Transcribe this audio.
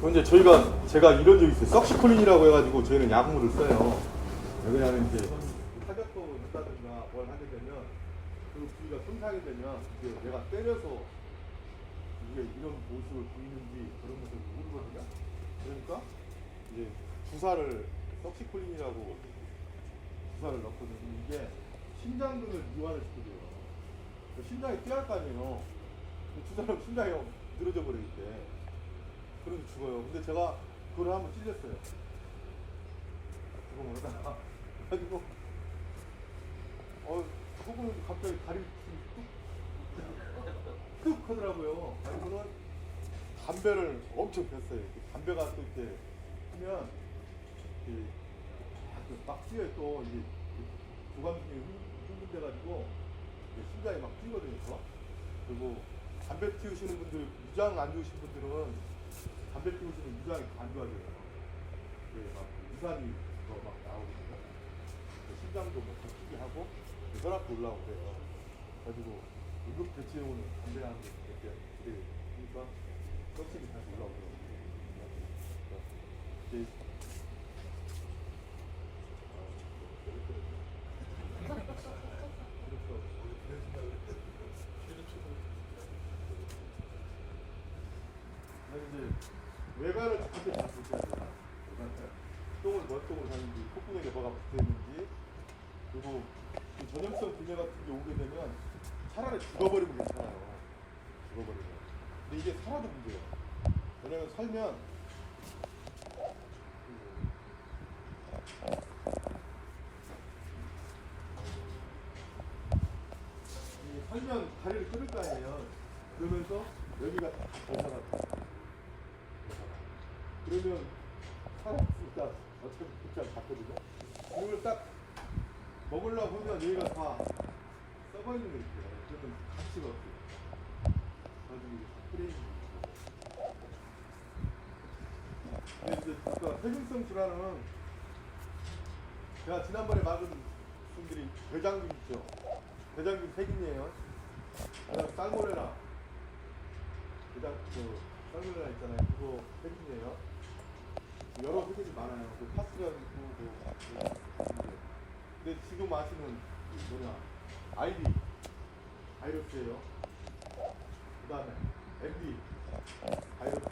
근데 저희가 제가 이런 적이 있어요. 썩시콜린이라고 해가지고 저희는 약물을 써요. 왜냐하면 이제 타격도 했다든가 뭘 하게 되면 그 부위가 손상이 되면 이제 내가 때려서 이게 이런 모습을 보이는지 그런 모습을 모르거든요. 그러니까 이제 주사를 썩시콜린이라고 주사를 넣거든요. 이게 심장근을 이완을 시켜줘요. 심장이 뛰할 거 아니에요. 주사를 심장이 늘어져 버리기 때문에. 그래서 죽어요. 근데 제가 그걸 한번 찔렸어요. 그거 모르다가 가지고 어 그거는 갑자기 다리 뚝뚝 하더라고요. 그리고는 담배를 엄청 폈어요. 담배가 또 이렇게 하면 이렇게 막 뛰어요 또 이게 조감중에 흥분돼 가지고 심장이 막 뛰거든요. 또. 그리고 담배 피우시는 분들 유장 안 좋으신 분들은 담배 피우시는 유장이 안 좋아져요. 그막 유산이 더막 나오거든요. 그 심장도 뭐 덮치게 하고 그 혈압도 올라오고 그래요. 가지고 응급 대치용으로 담배 하는 게 이렇게 이렇게 그러니까 껍질이 다시 올라오더라고요. 이제 이제 외관을 그때 다 보셔야 돼요. 똥을 몇 똥을 하는지, 콧구멍에 뭐가 붙어 있는지, 그리고 그 전염성 비뇨 같은 게 오게 되면 차라리 죽어버리면 괜찮아요. 죽어버리면. 근데 이게 살아도 문제예요. 왜냐면 살면 이게 살면 다리를 끊을 거 아니에요. 그러면서 여기가 다 벗어나요. 그러면 살았으니까 어떻게 복장 받거든요. 이걸 딱 먹으려고 하면 여기가 다 썩어 있는 거 있어요. 그러면 가치가 없어요. 나중에 프레임이 근데 이제 아까 세균성 질환은 제가 지난번에 막은 분들이 대장균 있죠. 대장균 세균이에요. 그다음 살모넬라. 대장 그 살모넬라 있잖아요. 그거 세균이에요. 여러 세균이 많아요. 그 파스가 있고 그 근데 지금 마시는 그 뭐냐 아이비 바이러스예요. 그다음에 MD 바이러스